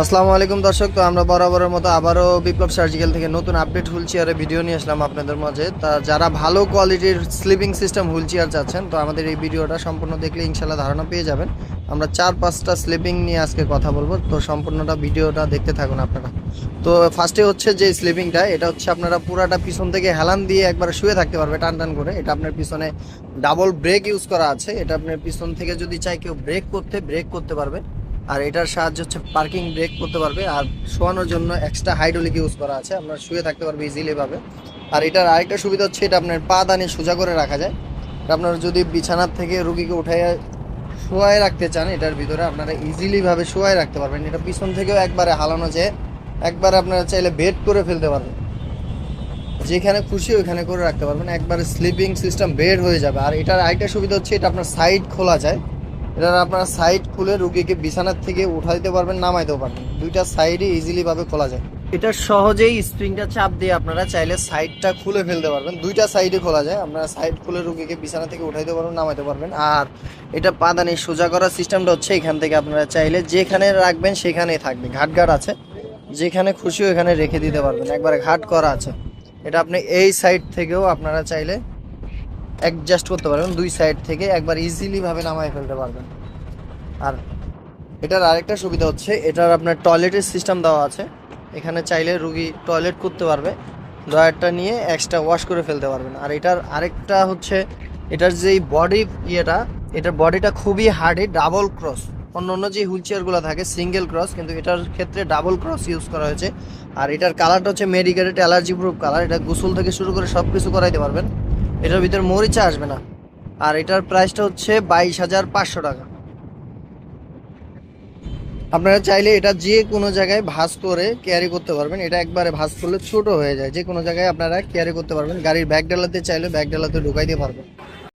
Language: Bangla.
আসসালামু আলাইকুম দর্শক, তো আমরা বরাবরের মতো আবারও বিপ্লব সার্জিক্যাল থেকে নতুন আপডেট হুইল চেয়ারের ভিডিও নিয়ে আসলাম আপনাদের মাঝে। তা যারা ভালো কোয়ালিটির স্লিপিং সিস্টেম হুইল চেয়ার চাচ্ছেন, তো আমাদের এই ভিডিওটা সম্পূর্ণ দেখলে ইনশাল্লাহ ধারণা পেয়ে যাবেন। আমরা চার পাঁচটা স্লিপিং নিয়ে আজকে কথা বলব, তো সম্পূর্ণটা ভিডিওটা দেখতে থাকুন আপনারা। তো ফার্স্টে হচ্ছে যে স্লিপিংটা এটা হচ্ছে আপনারা পুরাটা পিছন থেকে হেলান দিয়ে একবার শুয়ে থাকতে পারবে, টান টান করে। এটা আপনার পিছনে ডাবল ব্রেক ইউজ করা আছে। এটা আপনার পিছন থেকে যদি চাই কেউ ব্রেক করতে ব্রেক করতে পারবে। আর এটার সাহায্য হচ্ছে পার্কিং ব্রেক করতে পারবে আর শোয়ানোর জন্য এক্সট্রা হাইড্রোলিক ইউজ করা আছে। আপনার শুয়ে থাকতে পারবে ইজিলি ভাবে আর এটার আরেকটা সুবিধা হচ্ছে এটা আপনার পা দানি সোজা করে রাখা যায়। আপনার যদি বিছানার থেকে রুগীকে উঠাই শোয়ায় রাখতে চান, এটার ভিতরে আপনারা ইজিলি ভাবে শোয়ায় রাখতে পারবেন। এটা পিছন থেকেও একবারে হালানো যায়। একবারে আপনারা চাইলে বেড করে ফেলতে পারবেন। যেখানে খুশি ওইখানে করে রাখতে পারবেন। একবারে স্লিপিং সিস্টেম বেড হয়ে যাবে। আর এটার আরেকটা সুবিধা হচ্ছে এটা আপনার সাইড খোলা যায়। এটার আপনার সাইড খুলে রুগীকে বিছানার থেকে উঠা দিতে পারবেন, নামাইতেও পারবেন। দুইটা সাইডে ইজিলি ভাবে খোলা যায়। এটা সহজেই স্প্রিংটা চাপ দিয়ে আপনারা চাইলে সাইডটা খুলে ফেলতে পারবেন। দুইটা সাইডে খোলা যায়। আপনারা সাইড খুলে রুগীকে বিছানা থেকে উঠাইতে পারবেন নামাইতে পারবেন। আর এটা পাদানি সোজা করার সিস্টেমটা হচ্ছে এখান থেকে আপনারা চাইলে যেখানে রাখবেন সেখানেই থাকবে। ঘাট ঘাট আছে। যেখানে খুশি ওখানে রেখে দিতে পারবেন। একবারে ঘাট করা আছে। এটা আপনি এই সাইড থেকেও আপনারা চাইলে অ্যাডজাস্ট করতে পারবেন, দুই সাইড থেকে একবার ইজিলি ভাবে নামায় ফেলতে পারবেন। আর এটার আরেকটা সুবিধা হচ্ছে, এটার আপনার টয়লেটের সিস্টেম দেওয়া আছে। এখানে চাইলে রুগী টয়লেট করতে পারবে ড্রয়ারটা নিয়ে এক্সট্রা ওয়াশ করে ফেলতে পারবেন। আর এটার আরেকটা হচ্ছে, এটার যেই বডি ইয়েটা, এটার বডিটা খুবই হার্ডি ডাবল ক্রস অন্য অন্য যে হুইল চেয়ারগুলো থাকে সিঙ্গেল ক্রস কিন্তু এটার ক্ষেত্রে ডাবল ক্রস ইউজ করা হয়েছে। আর এটার কালারটা হচ্ছে মেডিকেটেড অ্যালার্জি প্রুফ কালার এটা গোসল থেকে শুরু করে সব কিছু করাইতে পারবেন। এটার ভিতরে মরিচা আসবে না। আর এটার প্রাইসটা হচ্ছে বাইশ হাজার পাঁচশো টাকা। আপনারা চাইলে এটা যে কোনো জায়গায় ভাঁজ করে ক্যারি করতে পারবেন। এটা একবারে ভাঁজ করলে ছোট হয়ে যায়। যে কোনো জায়গায় আপনারা ক্যারি করতে পারবেন। গাড়ির ব্যাগ ডালাতে চাইলে ব্যাগ ডালাতে ঢুকাইতে পারবেন।